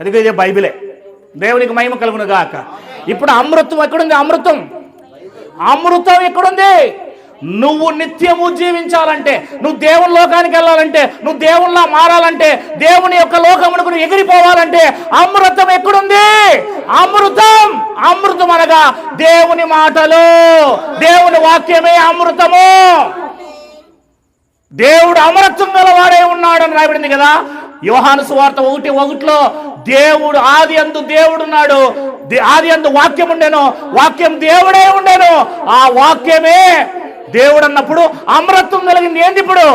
అది ఇదే బైబిలే. దేవునికి మహిమ కలుగును గాక ఇప్పుడు అమృతం ఎక్కడుంది? అమృతం. అమృతం ఎక్కడుంది? నువ్వు నిత్యము జీవించాలంటే నువ్వు దేవుని లోకానికి వెళ్ళాలంటే నువ్వు దేవునిలా మారాలంటే దేవుని యొక్క లోకమునకు నువ్వు ఎగిరిపోవాలంటే అమృతం ఎక్కడుంది? అమృతం! అమృతం అనగా దేవుని మాటలు. దేవుని వాక్యమే అమృతము. దేవుడు అమరత్వం గలవాడే ఉన్నాడని రాబడింది కదా? యోహాను సువార్త ఒకటి ఒకటిలో దేవుడు ఆది అందు దేవుడు ఉన్నాడు ఆది అందు వాక్యం ఉండేను. వాక్యం దేవుడే ఉండేను. ఆ వాక్యమే దేవుడు అన్నప్పుడు అమృతం కలిగింది. ఏంది ఇప్పుడు?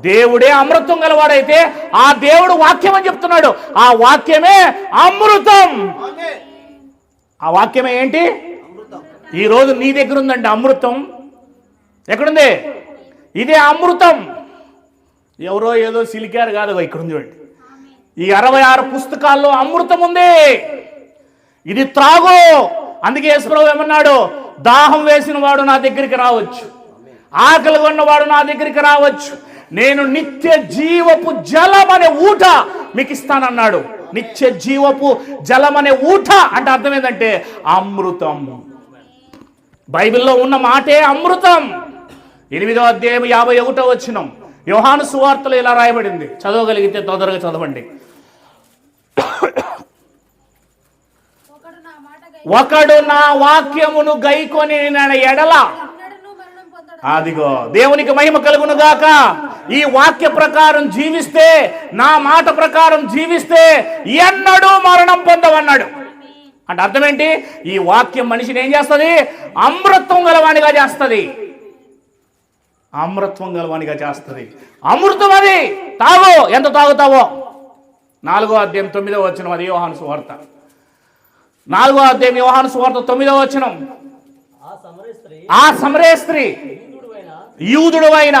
దేవుడే అమృతం గలవాడైతే ఆ దేవుడు వాక్యం అని చెప్తున్నాడు. ఆ వాక్యమే అమృతం. ఆ వాక్యమే ఏంటి? ఈ రోజు నీ దగ్గర ఉందండి అమృతం. ఎక్కడుంది? ఇదే అమృతం. ఎవరో ఏదో సిలికారు కాదు ఇక్కడ ఉంది చూడండి. ఈ అరవై ఆరు పుస్తకాల్లో అమృతం ఉంది. ఇది త్రాగు. అందుకే యేసుప్రభు ఏమన్నాడు? దాహం వేసిన వాడు నా దగ్గరికి రావచ్చు. ఆకలి ఉన్నవాడు నా దగ్గరికి రావచ్చు. నేను నిత్య జీవపు జలం అనే ఊట మీకు ఇస్తానన్నాడు. నిత్య జీవపు జలం అనే ఊట అంటే అర్థం ఏంటంటే అమృతం. బైబిల్లో ఉన్న మాటే అమృతం. ఎనిమిదో అధ్యాయం యాభై ఒకటో వచ్చినం యోహాను సువార్తలు ఇలా రాయబడింది. చదవగలిగితే తొందరగా చదవండి ఒకడు నా మాట గై ఒకడు నా వాక్యమును గైకొని ఎడల. అదిగో దేవునికి మహిమ కలుగును గాక. ఈ వాక్య ప్రకారం జీవిస్తే నా మాట ప్రకారం జీవిస్తే ఎన్నడూ మరణం పొందవన్నాడు. అంటే అర్థం ఏంటి ఈ వాక్యం మనిషిని ఏం చేస్తుంది? అమృతం గలవానిగా చేస్తుంది. అమృత్వం గలవానిగా చేస్తుంది. అమృతం అది. తాగు. ఎంత తాగుతావో? నాలుగో అధ్యాయం తొమ్మిదో వచ్చిన అది యోహాను సువార్త. నాలుగో అధ్యాయం యోహాను సువార్త తొమ్మిదో వచ్చినం ఆ సమర స్త్రీ యూదుడు అయిన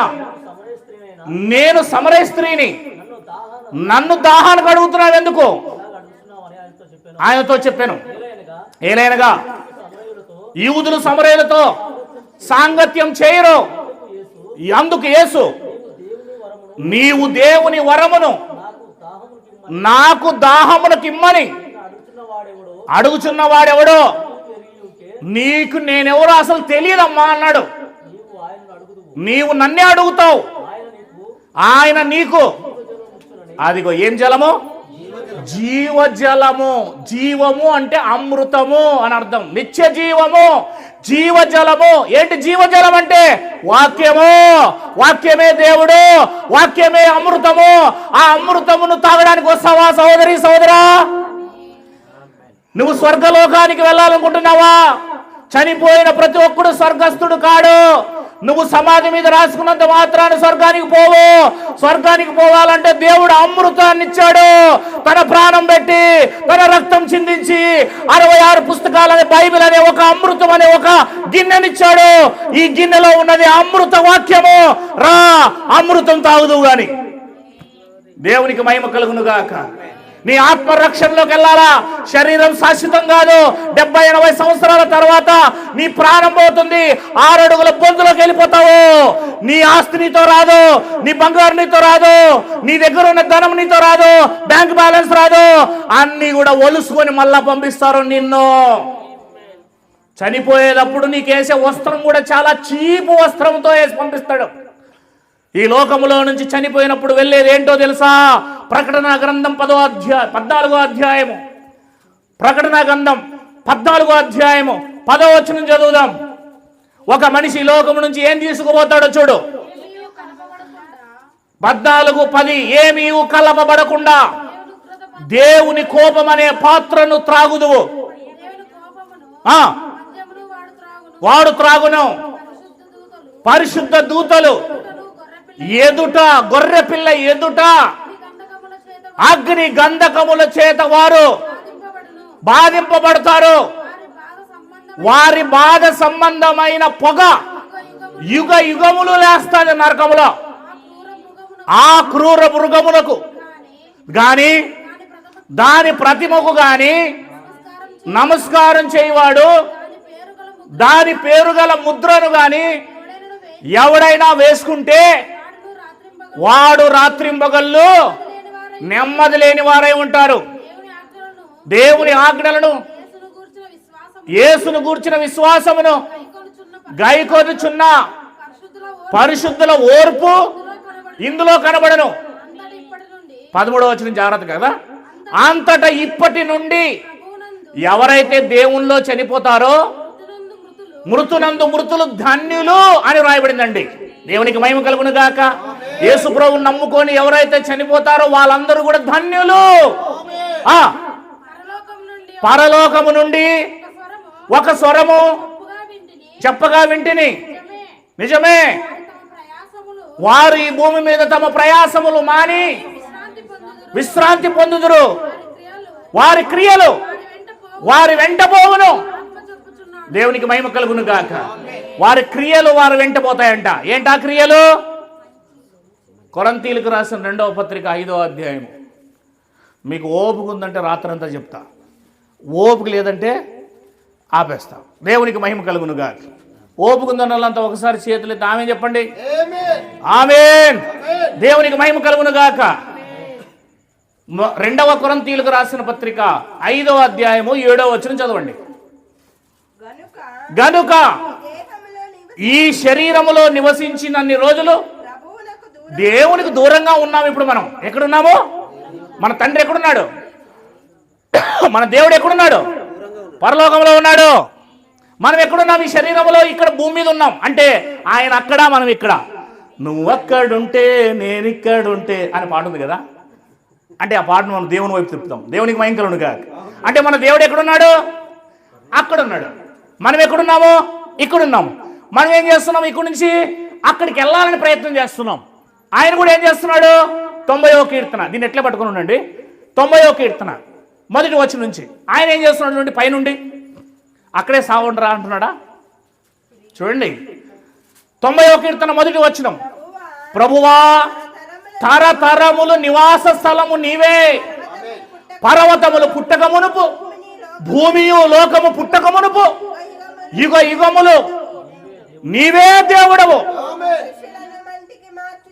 నేను సమరే స్త్రీని. నన్ను దాహాన నన్ను దాహానికి అడుగుతున్నావు ఎందుకు ఆయనతో చెప్పాను. ఏలైనగా యూదులు సమరేలతో సాంగత్యం చేయరు. అందుకు యేసు వరమును నీవు దేవుని వరమును నాకు దాహమునికి అడుగుచున్నవాడెవడో నీకు నేనెవరో అసలు తెలియదమ్మా అన్నాడు. నీవు నన్నే అడుగుతావు. ఆయన నీకు. అదిగో ఏం జలము? జీవజలము. జీవము అంటే అమృతము అని అర్థం. నిత్య జీవము. జీవజలము. ఏంటి జీవజలం అంటే? వాక్యము. వాక్యమే దేవుడు. వాక్యమే అమృతము. ఆ అమృతమును తాగడానికి వస్తావా సహోదరి సహోదరా? నువ్వు స్వర్గలోకానికి వెళ్ళాలనుకుంటున్నావా? చనిపోయిన ప్రతి ఒక్కడు స్వర్గస్థుడు కాడు. నువ్వు సమాధి మీద రాసుకున్నంత మాత్రాన్ని స్వర్గానికి పోవు. స్వర్గానికి పోవాలంటే దేవుడు అమృతాన్ని ఇచ్చాడు. తన ప్రాణం పెట్టి తన రక్తం చిందించి అరవై ఆరు పుస్తకాలనే బైబిల్ అనే ఒక అమృతం అనే ఒక గిన్నెనిచ్చాడు. ఈ గిన్నెలో ఉన్నది అమృత వాక్యము. రా అమృతం తాగుదు గాని. దేవునికి మహిమ కలుగును గాక నీ ఆత్మ రక్షణలోకి వెళ్ళాలా? శరీరం శాశ్వతం కాదు. డెబ్బై ఎనభై సంవత్సరాల తర్వాత నీ ప్రాణం పోతుంది. ఆరడుగుల బొందులోకి వెళ్ళిపోతావు. నీ ఆస్తి నీతో రాదు. నీ బంగారు నీతో రాదు. నీ దగ్గర ఉన్న ధనం నీతో రాదు. బ్యాంక్ బ్యాలెన్స్ రాదు. అన్ని కూడా ఒలుసుకొని మళ్ళా పంపిస్తారు నిన్ను. చనిపోయేటప్పుడు నీకేసే వస్త్రం కూడా చాలా చీపు వస్త్రంతో వేసి పంపిస్తాడు. ఈ లోకంలో నుంచి చనిపోయినప్పుడు వెళ్ళేది ఏంటో తెలుసా? ప్రకటన గ్రంథం పదో అధ్యాయ పద్నాలుగో అధ్యాయము. ప్రకటన గ్రంథం పద్నాలుగో అధ్యాయము. పదో వచనం చదువుదాం. ఒక మనిషి లోకం లోకము నుంచి ఏం తీసుకుపోతాడో చూడు. పద్నాలుగు పది ఏమీ కలపబడకుండా దేవుని దేవుని కోపం అనే పాత్రను త్రాగుదువు. వాడు త్రాగును. పరిశుద్ధ దూతలు. గొర్రెపిల్ల ఎదుట గొర్రె పిల్ల ఎదుట అగ్ని గంధకముల చేత వారు బాధింపబడతారు. వారి బాధ సంబంధమైన పొగ యుగ యుగములు లేస్తాది నరకములో. ఆ క్రూర మృగములకు గాని దాని ప్రతిమకు గాని నమస్కారం చేయవాడు దాని పేరు గల ముద్రను గాని ఎవడైనా వేసుకుంటే వాడు రాత్రింబగళ్ళు నెమ్మది లేని వారై ఉంటారు. దేవుని ఆజ్ఞ దేవుని ఆజ్ఞలను యేసును గూర్చిన విశ్వాసమును గైకొనుచున్న పరిశుద్ధుల ఓర్పు ఇందులో కనబడను. పదమూడవ వచ్చిన జాగ్రత్త కదా? అంతటా ఇప్పటి నుండి ఎవరైతే దేవుణ్ణిలో చనిపోతారో మృతునందు మృతులు మృతునందు మృతులు ధన్యులు అని రాయబడిందండి దేవునికి మహిమ కలుగును గాక. యేసు ప్రభువుని నమ్ముకొని ఎవరైతే చనిపోతారో వాళ్ళందరూ కూడా ధన్యులు. పరలోకము నుండి ఒక స్వరము చెప్పగా వింటిని. నిజమే. వారు ఈ భూమి మీద తమ ప్రయాసములు మాని విశ్రాంతి పొందుదురు. వారి క్రియలు వారి వెంట పోవును. దేవునికి మహిమ కలుగును గాక. వారి క్రియలు వారు వెంట పోతాయంట. ఏంటా క్రియలు? కొరంతీలకు రాసిన రెండవ పత్రిక ఐదవ అధ్యాయం మీకు ఓపిక ఉందంటే రాత్రంతా చెప్తా. ఓపిక లేదంటే ఆపేస్తా. దేవునికి మహిమ కలుగును గాక. ఓపిక ఒకసారి చేతులు ఆమె చెప్పండి. ఆమెన్. దేవునికి మహిమ కలుగును గాక. రెండవ కొరంతీలకు రాసిన పత్రిక ఐదవ అధ్యాయము ఏడవ వచనం చదవండి. గనుక ఈ శరీరములో నివసించినన్ని రోజులు దేవునికి దూరంగా ఉన్నాం ఇప్పుడు మనం. ఎక్కడున్నాము? మన తండ్రి ఎక్కడున్నాడు? మన దేవుడు ఎక్కడున్నాడు? పరలోకంలో ఉన్నాడు. మనం ఎక్కడున్నాం? ఈ శరీరంలో ఇక్కడ భూమి మీద ఉన్నాం. అంటే ఆయన అక్కడ మనం ఇక్కడ. నువ్వు అక్కడుంటే నేను ఇక్కడుంటే అని పాట ఉంది కదా? అంటే ఆ పాటను మనం దేవుని వైపు తిప్పుతాం. దేవునికి భయంకరుడు కాక అంటే మన దేవుడు ఎక్కడున్నాడు? అక్కడ ఉన్నాడు మనం ఎక్కడున్నాము? ఇక్కడున్నాము. మనం ఏం చేస్తున్నాం? ఇక్కడి నుంచి అక్కడికి వెళ్ళాలని ప్రయత్నం చేస్తున్నాం. ఆయన కూడా ఏం చేస్తున్నాడు? తొంభైవ కీర్తన. దీన్ని ఎట్లా పట్టుకుని ఉండండి? తొంభైవ కీర్తన. మొదటి వచ్చి నుంచి. ఆయన ఏం చేస్తున్నాడు నుండి పైనుండి. అక్కడే సాగుండరా అంటున్నాడా? చూడండి. తొంభైవ కీర్తన మొదటి వచ్చినం ప్రభువా తరతరములు నివాస స్థలము నీవే. పర్వతములు పుట్టకమునుపు. భూమియు లోకము పుట్టకమునుపు. యుగ యుగములు నీవే దేవుడవు.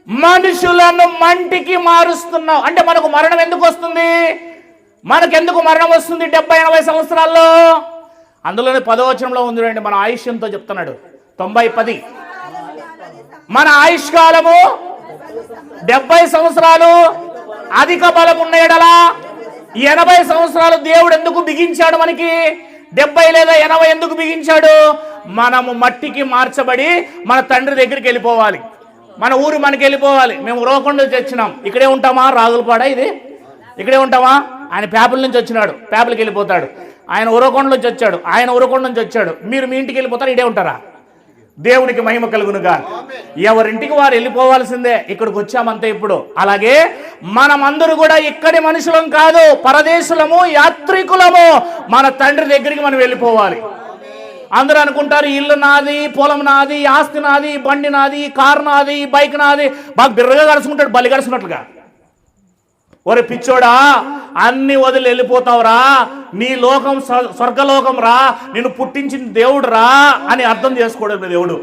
మనుషులను మంటికి మారుస్తున్నావు. అంటే మనకు మరణం ఎందుకు వస్తుంది? మనకెందుకు మరణం వస్తుంది డెబ్బై ఎనభై సంవత్సరాల్లో? అందులోనే పదవచనంలో ఉంది చూడండి మన ఆయుష్యంతో చెప్తున్నాడు. తొంభై పది. మన ఆయుష్ కాలము డెబ్బై సంవత్సరాలు అధిక బలం ఉన్న ఎనభై సంవత్సరాలు దేవుడు ఎందుకు బిగించాడు మనకి? డెబ్బై లేదా ఎనభై ఎందుకు బిగించాడు? మనము మట్టికి మార్చబడి మన తండ్రి దగ్గరికి వెళ్ళిపోవాలి. మన ఊరు మనకి వెళ్ళిపోవాలి. మేము రోకొండ వచ్చినాం ఇక్కడే ఉంటామా? రాగులపాడ ఇది? ఇక్కడే ఉంటామా? ఆయన పేపర్ల నుంచి వచ్చినాడు. పేపలకి వెళ్ళిపోతాడు. ఆయన ఉరకొండ నుంచి వచ్చాడు. ఆయన ఉరకొండ నుంచి వచ్చాడు. మీరు మీ ఇంటికి వెళ్ళిపోతారు? ఇడే ఉంటారా? దేవునికి మహిమ కలుగునుగా. ఎవరింటికి వారు వెళ్ళిపోవాల్సిందే. ఇక్కడికి వచ్చామంతే ఇప్పుడు. అలాగే మనమందరూ కూడా ఇక్కడి మనుషులం కాదు. పరదేశులము యాత్రికులము. మన తండ్రి దగ్గరికి మనం వెళ్ళిపోవాలి. అందరూ అనుకుంటారు ఇల్లు నాది పొలం నాది ఆస్తి నాది బండి నాది కారు నాది బైక్ నాది. బాగా బిర్రగా గడుచుకుంటాడు బలి గడుచుకున్నట్లుగా. ఒరే పిచ్చోడా అన్ని వదిలి వెళ్ళిపోతావురా. నీ లోకం స్వ- స్వర్గలోకం రా. నిన్ను పుట్టించిన దేవుడు రా అని అర్థం చేసుకోవడం దేవుడు.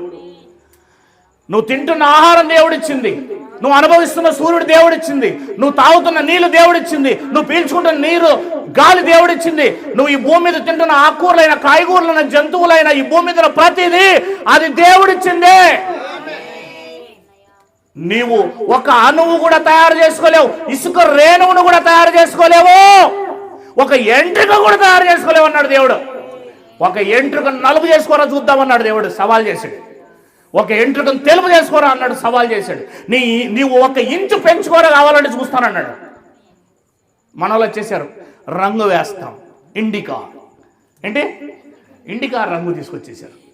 నువ్వు తింటున్న ఆహారం దేవుడిచ్చింది. నువ్వు అనుభవిస్తున్న సూర్యుడు దేవుడిచ్చింది. నువ్వు తాగుతున్న నీళ్ళు దేవుడిచ్చింది. నువ్వు పీల్చుకుంటున్న నీరు గాలి దేవుడిచ్చింది. నువ్వు ఈ భూమి మీద తింటున్న ఆకుకూరలైన కాయగూరలైన జంతువులైన ఈ భూమి మీద ప్రతిదీ అది దేవుడిచ్చిందే. నీవు ఒక అణువు కూడా తయారు చేసుకోలేవు. ఇసుక రేణువును కూడా తయారు చేసుకోలేవు. ఒక ఎంట్రుక కూడా తయారు చేసుకోలేవు అన్నాడు దేవుడు. ఒక ఎంట్రుక నలుపు చేసుకోరా చూద్దామన్నాడు దేవుడు. సవాల్ చేశాడు. ఒక ఎంట్రుకను తెలుపు చేసుకోరా అన్నాడు సవాల్ చేశాడు. నీ నీవు ఒక ఇంచు పెంచుకోరా కావాలంటే చూస్తానన్నాడు. మన వాళ్ళు వచ్చేసారు రంగు వేస్తాం ఇండికా. ఏంటి? ఇండికా రంగు తీసుకొచ్చేసారు.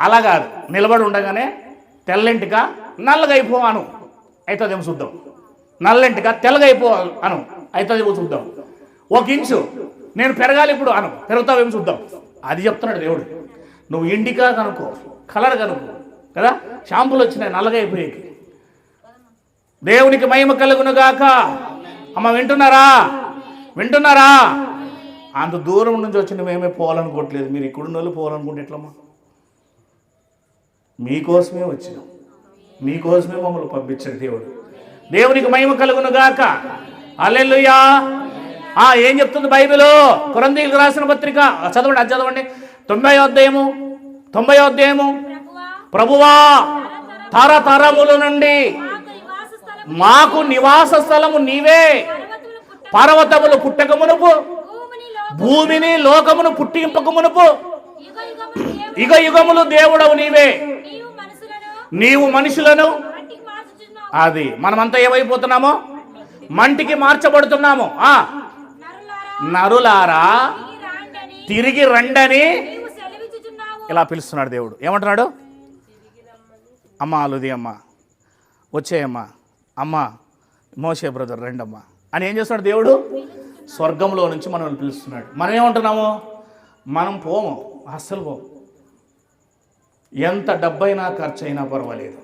అలా కాదు నిలబడి ఉండగానే తెల్లంటిక నల్లగా అను అవుతుందేమో చూద్దాం. నల్లంటిక తెల్లగైపో అను. అవుతుందేమో చూద్దాం. ఒక ఇంచు నేను పెరగాలి ఇప్పుడు అను. పెరుగుతావేమో చూద్దాం. అది చెప్తున్నాడు దేవుడు. నువ్వు ఇండికా కనుక్కో కలర్ కనుక్కో. కదా? షాంపులు వచ్చినాయి నల్లగైపోయాయి. దేవునికి మహిమ కలుగునుగాక అమ్మ వింటున్నారా? వింటున్నారా? అంత దూరం నుంచి వచ్చిన మేమే పోవాలనుకోవట్లేదు. మీరు ఇక్కడున్న వాళ్ళు పోవాలనుకుంటే ఎట్లమ్మా? మీకోసమే వచ్చినాం. మీకోసమే మమ్మల్ని పంపించాడు దేవుడు. దేవునికి మహిమ కలుగును గాక. అల్లెలుయా ఆ ఏం చెప్తుంది బైబిల్? కొరందీలకు రాసిన పత్రిక. చదవండి అది చదవండి. తొంభై అధ్యాయము తొంభై అధ్యాయము. ప్రభువా తరతరముల నుండి మాకు నివాస స్థలము నీవే. పర్వతములు పుట్టక మునుపు భూమిని లోకమును పుట్టింపక మునుపు యుగ యుగములు దేవుడు దేవుడవు నీవే. నీవు మనుషులను అది మనమంతా ఏమైపోతున్నామో? మంటికి మార్చబడుతున్నాము. ఆ నరులారా తిరిగి రండని ఇలా పిలుస్తున్నాడు దేవుడు. ఏమంటున్నాడు? అమ్మ అలుది అమ్మ. వచ్చేయమ్మా అమ్మ. మోసే బ్రదర్ రెండమ్మా. అని ఏం చేస్తున్నాడు దేవుడు? స్వర్గంలో నుంచి మనల్ని పిలుస్తున్నాడు. మనం ఏమంటున్నాము? మనం పోము అస్సలు పోము. ఎంత డబ్బైనా ఖర్చు అయినా పర్వాలేదు.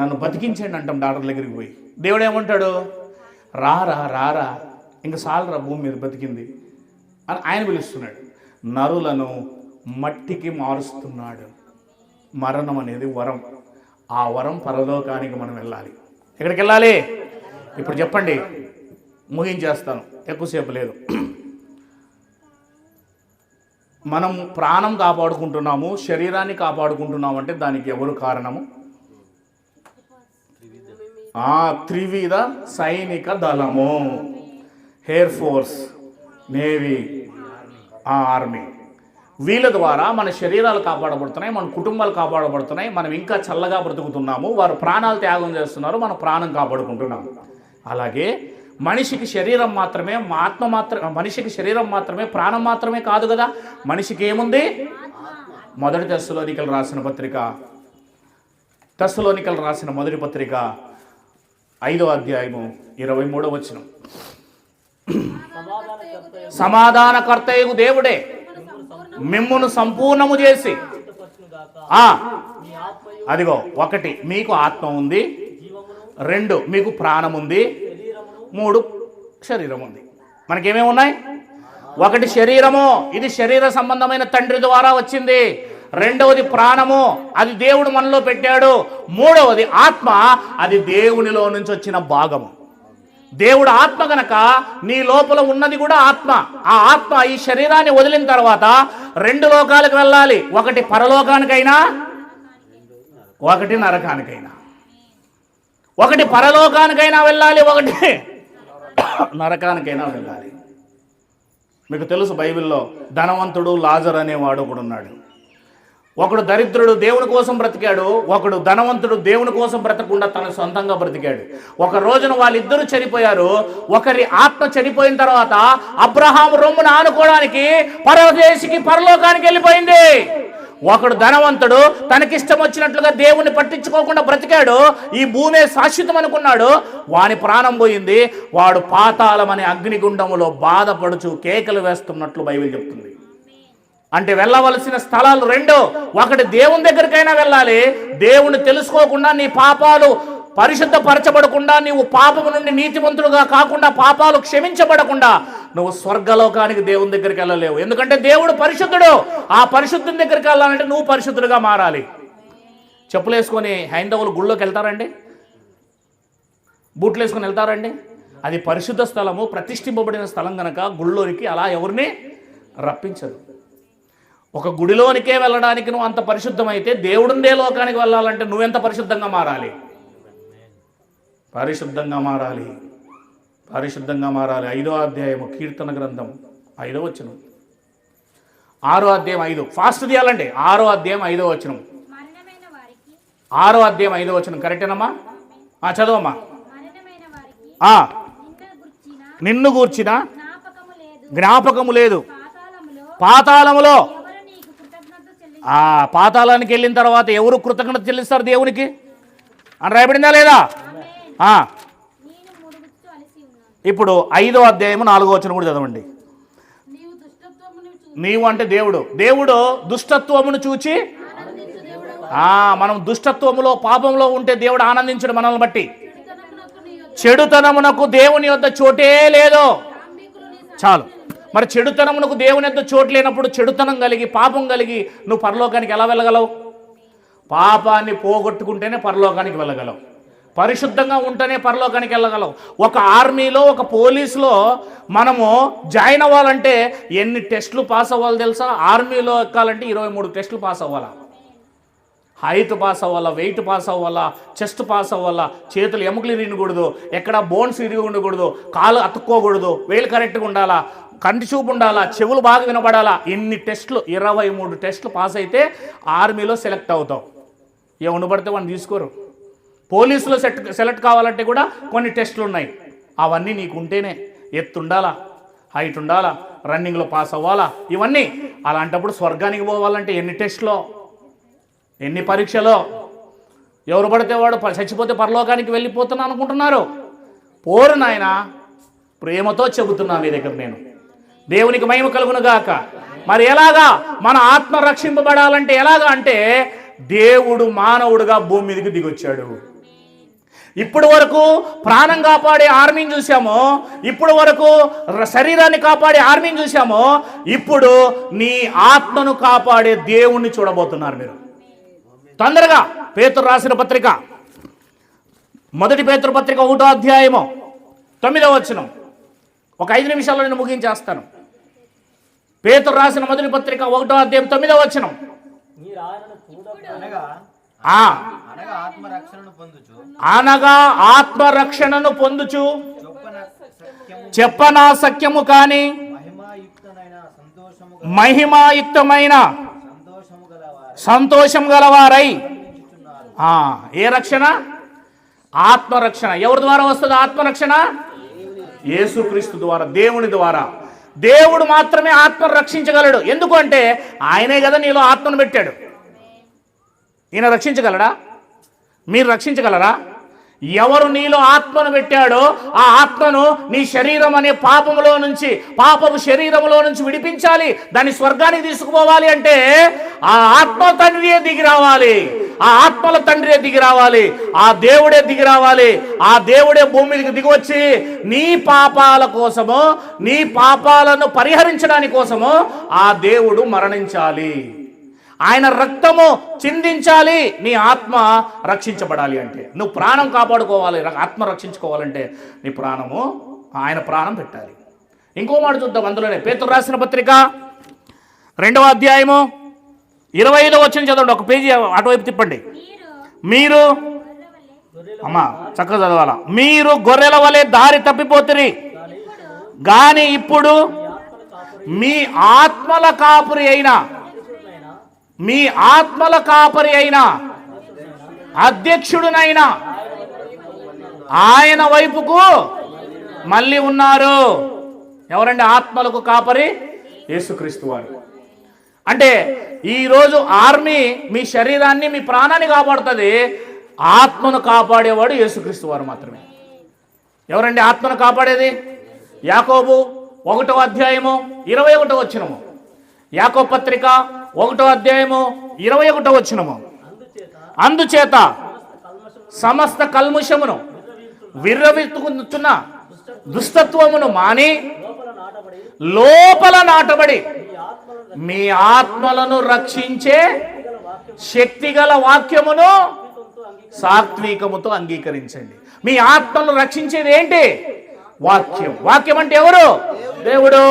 నన్ను బతికించండి అంటాం డాక్టర్ దగ్గరికి పోయి. దేవుడు ఏమంటాడు? రారా రారా ఇంక సాలరా భూమి మీద బతికింది. అని ఆయన పిలుస్తున్నాడు. నరులను మట్టికి మారుస్తున్నాడు. మరణం అనేది వరం. ఆ వరం పరలోకానికి మనం వెళ్ళాలి. ఎక్కడికి వెళ్ళాలి? ఇప్పుడు చెప్పండి. ముగించేస్తాను. ఎక్కువసేపు లేదు. మనం ప్రాణం కాపాడుకుంటున్నాము శరీరాన్ని కాపాడుకుంటున్నాము అంటే దానికి ఎవరు కారణము? ఆ త్రివిధ సైనిక దళము. ఎయిర్ ఫోర్స్ నేవీ ఆ ఆర్మీ వీళ్ళ ద్వారా మన శరీరాలు కాపాడబడుతున్నాయి మన కుటుంబాలు కాపాడబడుతున్నాయి మనం ఇంకా చల్లగా బ్రతుకుతున్నాము వారు ప్రాణాలు త్యాగం చేస్తున్నారు మన ప్రాణం కాపాడుకుంటున్నాము. అలాగే మనిషికి శరీరం మాత్రమే ఆత్మ మాత్రమే మనిషికి శరీరం మాత్రమే ప్రాణం మాత్రమే కాదు కదా? మనిషికి ఏముంది? మొదటి తెస్సులోనికలు రాసిన పత్రిక. తెస్సులోనికలు రాసిన మొదటి పత్రిక ఐదో అధ్యాయము ఇరవై మూడో వచనం. సమాధానకర్త సమాధానకర్తయు దేవుడే. మిమ్మును సంపూర్ణము చేసి. అదిగో ఒకటి మీకు ఆత్మ ఉంది. రెండు మీకు ప్రాణం ఉంది. మూడు శరీరం ఉంది. మనకేమేమి ఉన్నాయి? ఒకటి శరీరము ఇది శరీర సంబంధమైన తండ్రి ద్వారా వచ్చింది. రెండవది ప్రాణము అది దేవుడు మనలో పెట్టాడు. మూడవది ఆత్మ అది దేవునిలో నుంచి వచ్చిన భాగము. దేవుడు ఆత్మ గనక నీ లోపల ఉన్నది కూడా ఆత్మ. ఆ ఆత్మ ఈ శరీరాన్ని వదిలిన తర్వాత రెండు లోకాలకు వెళ్ళాలి. ఒకటి పరలోకానికైనా ఒకటి నరకానికైనా. ఒకటి పరలోకానికైనా వెళ్ళాలి ఒకటి నరకానికైనా వెళ్ళాలి. మీకు తెలుసు బైబిల్లో ధనవంతుడు లాజర్ అనేవాడు ఒకడు ఉన్నాడు ఒకడు దరిద్రుడు దేవుని కోసం బ్రతికాడు ఒకడు ధనవంతుడు దేవుని కోసం బ్రతకుండా తన సొంతంగా బ్రతికాడు. ఒక రోజున వాళ్ళిద్దరూ చనిపోయారు ఒకరి ఆత్మ చనిపోయిన తర్వాత అబ్రహాం రొమ్మును ఆనుకోవడానికి పరదేశికి పరలోకానికి వెళ్ళిపోయింది. ఒకడు ధనవంతుడు తనకిష్టం వచ్చినట్లుగా దేవుని పట్టించుకోకుండా బ్రతికాడు ఈ భూమే శాశ్వతం అనుకున్నాడు. వాని ప్రాణం పోయింది వాడు పాతాళం అనే అగ్నిగుండములో బాధపడుచు కేకలు వేస్తున్నట్లు బైబిల్ చెప్తుంది. అంటే వెళ్ళవలసిన స్థలాలు రెండు ఒకటి దేవుని దగ్గరికైనా వెళ్ళాలి. దేవుని తెలుసుకోకుండా నీ పాపాలు పరిశుద్ధపరచబడకుండా నీవు పాపము నుండి నీతిమంతుడుగా కాకుండా పాపాలు క్షమించబడకుండా నువ్వు స్వర్గలోకానికి దేవుని దగ్గరికి వెళ్ళలేవు. ఎందుకంటే దేవుడు పరిశుద్ధుడు. ఆ పరిశుద్ధుని దగ్గరికి వెళ్ళాలంటే నువ్వు పరిశుద్ధుడుగా మారాలి. చెప్పులు వేసుకొని హైందవులు గుళ్ళోకి వెళ్తారండి? బూట్లు వేసుకొని వెళ్తారండి? అది పరిశుద్ధ స్థలము ప్రతిష్ఠింపబడిన స్థలం కనుక గుళ్ళోనికి అలా ఎవరిని రప్పించదు ఒక గుడిలోనికే వెళ్ళడానికి నువ్వు అంత పరిశుద్ధమైతే దేవుడుండే లోకానికి వెళ్ళాలంటే నువ్వెంత పరిశుద్ధంగా మారాలి? పరిశుద్ధంగా మారాలి. పరిశుద్ధంగా మారాలి. ఐదో అధ్యాయము కీర్తన గ్రంథం ఐదో వచనం. ఆరో అధ్యాయం ఐదు. ఫాస్ట్ తీయాలండి. ఆరో అధ్యాయం ఐదో వచనం. ఆరో అధ్యాయం ఐదో వచనం. కరెక్టేనమ్మా? ఆ చదవమ్మా. నిన్న గుర్చిన లేదు. జ్ఞాపకము లేదు. పాతాళములో పాతాళములో ఎవరు నీకు కృతజ్ఞత చెల్లి ఆ పాతాళానికి వెళ్ళిన తర్వాత ఎవరు కృతజ్ఞత చెల్లిస్తారు దేవునికి? అని రాయబడిందా లేదా? ఇప్పుడు ఐదో అధ్యాయము నాలుగో వచ్చిన కూడా చదవండి. నీవు అంటే దేవుడు. దేవుడు దుష్టత్వమును చూచి మనం దుష్టత్వములో పాపంలో ఉంటే దేవుడు ఆనందించడు మనల్ని బట్టి. చెడుతనమునకు దేవుని వద్ద చోటే లేదో. చాలు. మరి చెడుతనమునకు దేవుని ఎంత చోటు లేనప్పుడు చెడుతనం కలిగి పాపం కలిగి నువ్వు పరలోకానికి ఎలా వెళ్ళగలవు? పాపాన్ని పోగొట్టుకుంటేనే పరలోకానికి వెళ్ళగలవు. పరిశుద్ధంగా ఉంటేనే పరలోకానికి వెళ్ళగలం ఒక ఆర్మీలో ఒక పోలీసులో మనము జాయిన్ అవ్వాలంటే ఎన్ని టెస్టులు పాస్ అవ్వాలి తెలుసా? ఆర్మీలో ఎక్కాలంటే ఇరవై మూడు టెస్టులు పాస్ అవ్వాలా? హైట్ పాస్ అవ్వాలా? వెయిట్ పాస్ అవ్వాలా? చెస్ట్ పాస్ అవ్వాలా? చేతులు ఎముకలు ఇరిగకూడదు ఎక్కడ బోన్స్ ఇరిగి ఉండకూడదు కాలు అతుక్కోకూడదు వేలు కరెక్ట్గా ఉండాలా? కంటి చూపు ఉండాలా? చెవులు బాగా వినపడాలా ఎన్ని టెస్టులు? ఇరవై మూడు టెస్టులు పాస్ అయితే ఆర్మీలో సెలెక్ట్ అవుతావు. ఎవరు పడితే వాడిని తీసుకోరు. పోలీసులో సెట్ సెలెక్ట్ కావాలంటే కూడా కొన్ని టెస్టులు ఉన్నాయి. అవన్నీ నీకు ఉంటేనే ఎత్తు ఉండాలా? హైట్ ఉండాలా? రన్నింగ్లో పాస్ అవ్వాలా? ఇవన్నీ. అలాంటప్పుడు స్వర్గానికి పోవాలంటే ఎన్ని టెస్టులో? ఎన్ని పరీక్షలో? ఎవరు పడితే వాడు ప- చచ్చిపోతే పరలోకానికి వెళ్ళిపోతున్నా అనుకుంటున్నారు? పోరు నాయన. ప్రేమతో చెబుతున్నా మీ దగ్గర నేను. దేవునికి మహిమ కలుగును గాక. మరి ఎలాగా? మన ఆత్మ రక్షింపబడాలంటే ఎలాగా అంటే దేవుడు మానవుడుగా భూమి మీదకి దిగొచ్చాడు. ఇప్పుడు వరకు ప్రాణం కాపాడే ఆర్మీని చూసాము ఇప్పుడు వరకు శరీరాన్ని కాపాడే ఆర్మీని చూసాము ఇప్పుడు నీ ఆత్మను కాపాడే దేవుణ్ణి చూడబోతున్నారు మీరు. తొందరగా పేతురు రాసిన పత్రిక మొదటి పేతురు పత్రిక ఒకటో అధ్యాయము తొమ్మిదో వచనం. ఒక ఐదు నిమిషాల్లో నేను ముగించేస్తాను. పేతురు రాసిన మొదటి పత్రిక ఒకటో అధ్యాయం తొమ్మిదో వచనం. చూడ అనగా ఆ. అనగా ఆత్మరక్షణను పొందుచు. అనగా ఆత్మరక్షణను పొందుచు. చొప్పన సత్యము? కాని మహిమాయుక్తమైన సంతోషం గలవారై ఏ రక్షణ? ఆత్మరక్షణ. ఎవరి ద్వారా వస్తుంది ఆత్మరక్షణ? యేసుక్రీస్తు ద్వారా దేవుని ద్వారా. దేవుడు మాత్రమే ఆత్మను రక్షించగలడు. ఎందుకు అంటే ఆయనే కదా నీలో ఆత్మను పెట్టాడు. ఈయన రక్షించగలడా? మీరు రక్షించగలరా? ఎవరు నీలో ఆత్మను పెట్టాడో ఆ ఆత్మను నీ శరీరం అనే పాపములో నుంచి పాపము శరీరములో నుంచి విడిపించాలి. దాన్ని స్వర్గానికి తీసుకుపోవాలి అంటే ఆ ఆత్మ తండ్రియే దిగి రావాలి. ఆ ఆత్మల తండ్రియే దిగి రావాలి. ఆ దేవుడే దిగి రావాలి. ఆ దేవుడే భూమి మీదకి దిగి నీ పాపాల కోసము నీ పాపాలను పరిహరించడానికి కోసము ఆ దేవుడు మరణించాలి. ఆయన రక్తము చిందించాలి నీ ఆత్మ రక్షించబడాలి అంటే. నువ్వు ప్రాణం కాపాడుకోవాలి ఆత్మ రక్షించుకోవాలంటే నీ ప్రాణము ఆయన ప్రాణం పెట్టాలి. ఇంకో మాట చూద్దాం అందులోనే. పేతురు రాసిన పత్రిక రెండవ అధ్యాయము ఇరవై ఐదో వచ్చిన చదవండి. ఒక పేజీ అటువైపు తిప్పండి. మీరు మీరు అమ్మా చక్కగా చదవాలా. మీరు గొర్రెల వలె దారి తప్పిపోతురి. గాని ఇప్పుడు మీ ఆత్మల కాపురి అయినా మీ ఆత్మల కాపరి అయిన అధ్యక్షుడునైనా ఆయన వైపుకు మళ్ళీ ఉన్నారు. ఎవరండి ఆత్మలకు కాపరి? యేసుక్రీస్తు వారు. అంటే ఈరోజు ఆర్మీ మీ శరీరాన్ని మీ ప్రాణాన్ని కాపాడుతుంది. ఆత్మను కాపాడేవాడు యేసుక్రీస్తు వారు మాత్రమే. ఎవరండి ఆత్మను కాపాడేది? యాకోబు ఒకటో అధ్యాయము ఇరవై ఒకటో వచ్చినము యాకో పత్రిక ఒకటో అధ్యాయము ఇరవై ఒకటో వచ్చినము అందుచేత సమస్త కల్ముషమును విర్రవిత్తుకున్న దుష్టత్వమును మాని లోపల నాటబడి మీ ఆత్మలను రక్షించే శక్తిగల వాక్యమును సాత్వికముతో అంగీకరించండి. మీ ఆత్మను రక్షించేది ఏంటి? వాక్యం. వాక్యం అంటే ఎవరు? దేవుడు.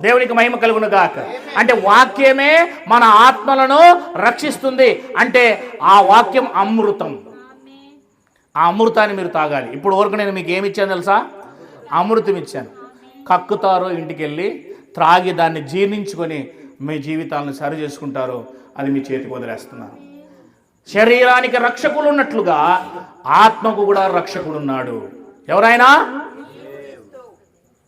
దేవునికి మహిమ కలుగును గాక. అంటే వాక్యమే మన ఆత్మలను రక్షిస్తుంది. అంటే ఆ వాక్యం అమృతం. ఆ అమృతాన్ని మీరు తాగాలి. ఇప్పుడు వరకు నేను మీకు ఏమి ఇచ్చాను తెలుసా? అమృతం ఇచ్చాను. కక్కుతారో ఇంటికి వెళ్ళి త్రాగి దాన్ని జీర్ణించుకొని మీ జీవితాలను సరి చేసుకుంటారో అది మీ చేతికి వదిలేస్తున్నాను శరీరానికి రక్షకులు ఉన్నట్లుగా ఆత్మకు కూడా రక్షకుడున్నాడు ఎవరైనా?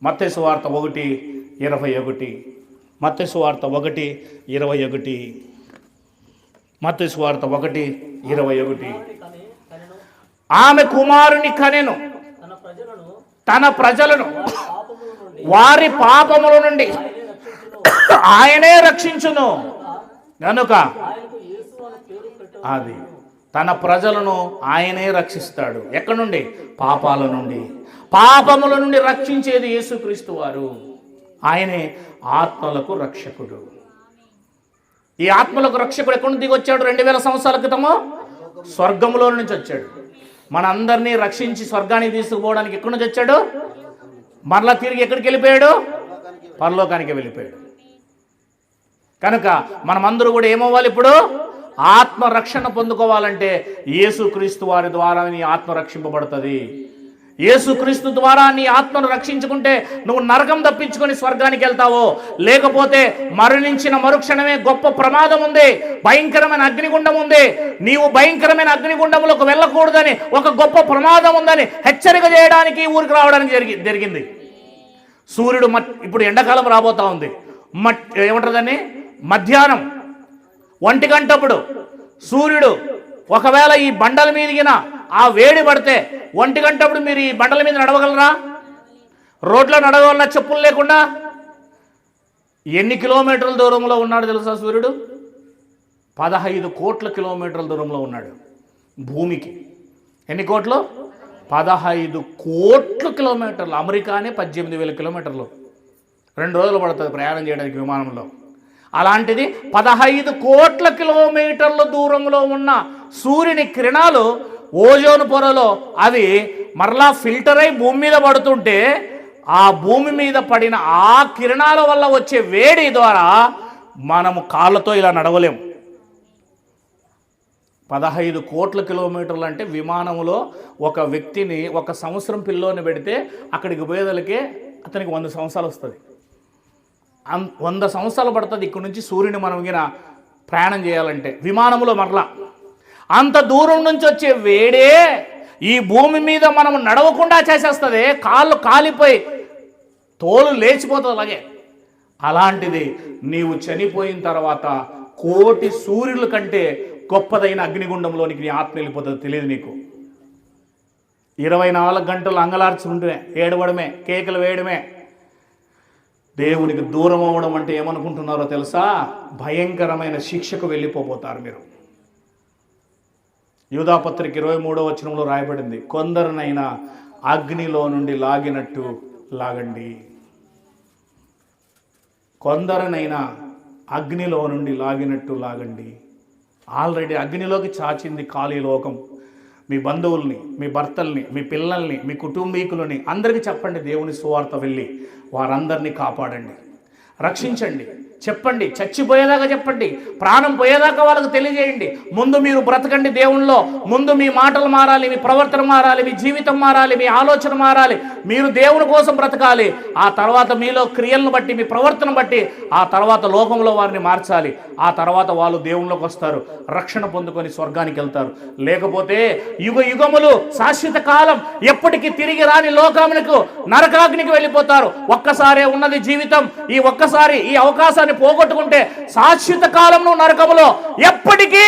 మత్స్య వార్త ఒకటి ఇరవై ఒకటి. మత్తయి వార్త ఒకటి ఇరవై ఒకటి. మత్తయి వార్త ఒకటి ఇరవై ఒకటి. ఆమె కుమారుని కనెను. తన ప్రజలను. వారి పాపముల నుండి. ఆయనే రక్షించును. కనుక అది తన ప్రజలను ఆయనే రక్షిస్తాడు. ఎక్కడి నుండి? పాపాల నుండి. పాపముల నుండి రక్షించేది యేసుక్రీస్తు వారు. ఆయనే ఆత్మలకు రక్షకుడు. ఈ ఆత్మలకు రక్షకుడు ఎక్కడి నుంచి దిగి వచ్చాడు రెండు వేల సంవత్సరాల క్రితము? స్వర్గంలో నుంచి వచ్చాడు. మనందరినీ రక్షించి స్వర్గానికి తీసుకుపోవడానికి ఎక్కడి నుంచి వచ్చాడు? మరలా తిరిగి ఎక్కడికి వెళ్ళిపోయాడు? పరలోకానికి వెళ్ళిపోయాడు. కనుక మనమందరూ కూడా ఏమవ్వాలి ఇప్పుడు? ఆత్మ రక్షణ పొందుకోవాలంటే యేసుక్రీస్తు వారి ద్వారా ఆత్మ రక్షింపబడుతుంది. యేసుక్రీస్తు ద్వారా నీ ఆత్మను రక్షించుకుంటే నువ్వు నరకం తప్పించుకొని స్వర్గానికి వెళ్తావో? లేకపోతే మరణించిన మరుక్షణమే గొప్ప ప్రమాదం ఉంది భయంకరమైన అగ్నిగుండం ఉంది. నీవు భయంకరమైన అగ్నిగుండంలోకి వెళ్ళకూడదని ఒక గొప్ప ప్రమాదం ఉందని హెచ్చరిక చేయడానికి ఊరికి రావడానికి జరిగి జరిగింది. సూర్యుడు మట్ ఇప్పుడు ఎండాకాలం రాబోతా ఉంది. మట్ ఏమంటుందని మధ్యాహ్నం. ఒంటి గంటప్పుడు సూర్యుడు ఒకవేళ ఈ బండల మీదిగిన ఆ వేడి పడితే ఒంటి గంటప్పుడు మీరు ఈ బండల మీద నడవగలరా? రోడ్లో నడవగలరా చెప్పులు లేకుండా ఎన్ని కిలోమీటర్ల దూరంలో ఉన్నాడు తెలుసా సూర్యుడు? పదహైదు కోట్ల కిలోమీటర్ల దూరంలో ఉన్నాడు భూమికి. ఎన్ని కోట్లు? పదహైదు కోట్ల కిలోమీటర్లు. అమెరికానే పద్దెనిమిది వేల కిలోమీటర్లు. రెండు రోజులు పడుతుంది ప్రయాణం చేయడానికి విమానంలో. అలాంటిది పదహైదు కోట్ల కిలోమీటర్ల దూరంలో ఉన్న సూర్యుని కిరణాలు ఓజోన్ పొరలో అవి మరలా ఫిల్టర్ అయి భూమి మీద పడుతుంటే ఆ భూమి మీద పడిన ఆ కిరణాల వల్ల వచ్చే వేడి ద్వారా మనము కాళ్ళతో ఇలా నడవలేము పదహైదు కోట్ల కిలోమీటర్లు అంటే విమానంలో ఒక వ్యక్తిని ఒక సంవత్సరం పిల్లోని పెడితే అక్కడికి పోయేదలకే అతనికి వంద సంవత్సరాలు వస్తుంది. వంద సంవత్సరాలు పడుతుంది ఇక్కడ నుంచి సూర్యుని మనం ప్రయాణం చేయాలంటే. విమానంలో మరలా అంత దూరం నుంచి వచ్చే వేడే ఈ భూమి మీద మనం నడవకుండా చేసేస్తుంది కాళ్ళు కాలిపోయి తోలు లేచిపోతుంది అలాగే. అలాంటిది నీవు చనిపోయిన తర్వాత కోటి సూర్యుల కంటే గొప్పదైన అగ్నిగుండంలోనికి నీ ఆత్మ వెళ్ళిపోతుంది తెలియదు నీకు. ఇరవై నాలుగు గంటలు అంగలార్చి ఉంటే ఏడవడమే కేకలు వేయడమే. దేవునికి దూరం అవ్వడం అంటే ఏమనుకుంటున్నారో తెలుసా? భయంకరమైన శిక్షకు వెళ్ళిపోతారు మీరు. యూధాపత్రిక ఇరవై మూడో వచనంలో రాయబడింది కొందరినైనా అగ్నిలో నుండి లాగినట్టు లాగండి. కొందరినైనా అగ్నిలో నుండి లాగినట్టు లాగండి. ఆల్రెడీ అగ్నిలోకి చాచింది ఖాళీ లోకం. మీ బంధువుల్ని మీ భర్తల్ని మీ పిల్లల్ని మీ కుటుంబీకులని అందరికీ చెప్పండి దేవుని సువార్త వెళ్ళి వారందరినీ కాపాడండి రక్షించండి. చెప్పండి చచ్చిపోయేదాకా చెప్పండి ప్రాణం పోయేదాకా వాళ్ళకు తెలియజేయండి. ముందు మీరు బ్రతకండి దేవుణ్ణిలో ముందు మీ మాటలు మారాలి మీ ప్రవర్తన మారాలి మీ జీవితం మారాలి మీ ఆలోచన మారాలి. మీరు దేవుని కోసం బ్రతకాలి. ఆ తర్వాత మీలో క్రియలను బట్టి మీ ప్రవర్తన బట్టి ఆ తర్వాత లోకంలో వారిని మార్చాలి. ఆ తర్వాత వాళ్ళు దేవుళ్ళకి వస్తారు. రక్షణ పొందుకొని స్వర్గానికి వెళ్తారు. లేకపోతే యుగ యుగములు శాశ్వత కాలం ఎప్పటికీ తిరిగి రాని లోకమునకు నరకాగ్నికి వెళ్ళిపోతారు. ఒక్కసారే ఉన్నది జీవితం. ఈ ఒక్కసారి ఈ అవకాశాన్ని పోగొట్టుకుంటే శాశ్వత కాలంలో నరకములో ఎప్పటికీ